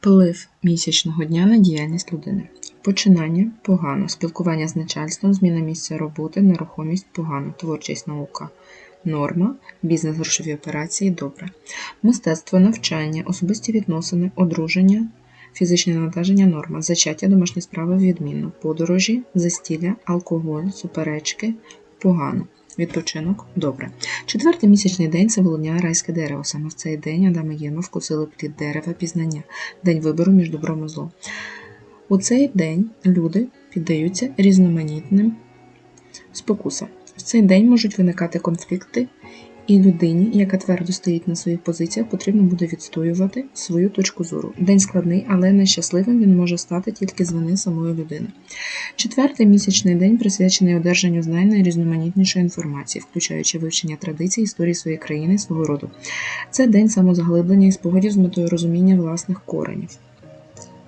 Вплив місячного дня на діяльність людини. Починання погано, спілкування з начальством, зміна місця роботи, нерухомість погано, творчість наука норма, бізнес грошові операції добре. Мистецтво, навчання, особисті відносини, одруження, фізичне навантаження норма, зачаття, домашні справи відмінно, подорожі, застілля, алкоголь, суперечки погано. Відпочинок добре. Четвертий місячний день це володня райське дерево. Саме в цей день Адам і Єва вкусили плід дерева пізнання, день вибору між добром і злом. У цей день люди піддаються різноманітним спокусам. В цей день можуть виникати конфлікти, і людині, яка твердо стоїть на своїх позиціях, потрібно буде відстоювати свою точку зору. День складний, але нещасливим він може стати тільки з вини самої людини. Четвертий місячний день присвячений одержанню знань найрізноманітнішої інформації, включаючи вивчення традицій, історії своєї країни, свого роду. Це день самозаглиблення і спогадів з метою розуміння власних коренів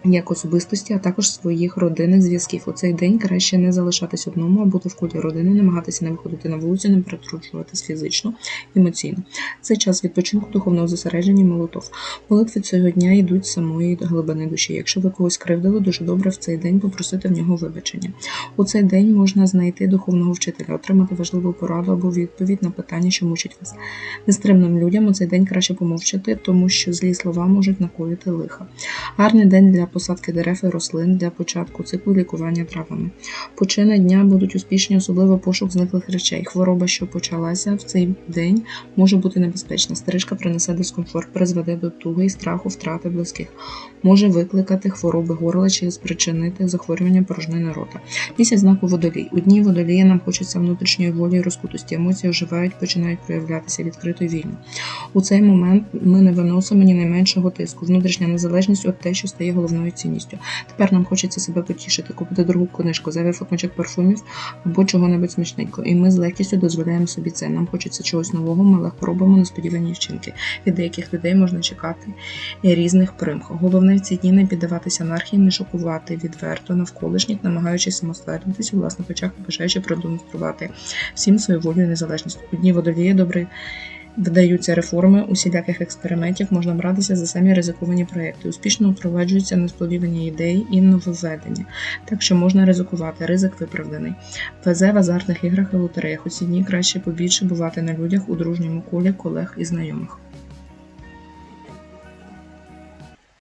як особистості, а також своїх родинних зв'язків. У цей день краще не залишатись одному, а бути в колі родини, намагатися не виходити на вулицю, не перетручуватись фізично, емоційно. Це час відпочинку, духовного зосередження, і молитов. Молитви цього дня йдуть з самої глибини душі. Якщо ви когось кривдили, дуже добре в цей день попросити в нього вибачення. У цей день можна знайти духовного вчителя, отримати важливу пораду або відповідь на питання, що мучить вас. Нестримним людям у цей день краще помовчати, тому що злі слова можуть накоїти лиха. Гарний день для посадки дерев і рослин для початку циклу лікування травами. Почини дня будуть успішні, особливо пошук зниклих речей. Хвороба, що почалася в цей день, може бути небезпечна. Стрижка принесе дискомфорт, призведе до туги і страху втрати близьких, може викликати хвороби горла чи спричинити захворювання порожнини рота. Місяць знаку водолій. У дні водолія нам хочеться внутрішньої волі і розкутості. Емоції оживають, починають проявлятися відкрито і вільно. У цей момент ми не виносимо ні найменшого тиску. Внутрішня незалежність от те, що стає головною головною цінністю. Тепер нам хочеться себе потішити, купити другу книжку, зайвий флакончик парфумів або чого-небудь смачненького. І ми з легкістю дозволяємо собі це. Нам хочеться чогось нового, ми легко робимо несподівані вчинки. Від деяких людей можна чекати різних примх. Головне в ці дні не піддаватися анархії, не шокувати відверто навколишніх, намагаючись самоствердитись у власних очах, бажаючи продемонструвати всім свою волю і незалежність. У дні водолії добрий Вдаються реформи усіляких експериментів, можна братися за самі ризиковані проекти. Успішно впроваджуються несподівані ідеї і нововведення, так що можна ризикувати, ризик виправданий. Везе в азартних іграх і лотереях. Усі дні краще побільше бувати на людях у дружньому колі колег і знайомих.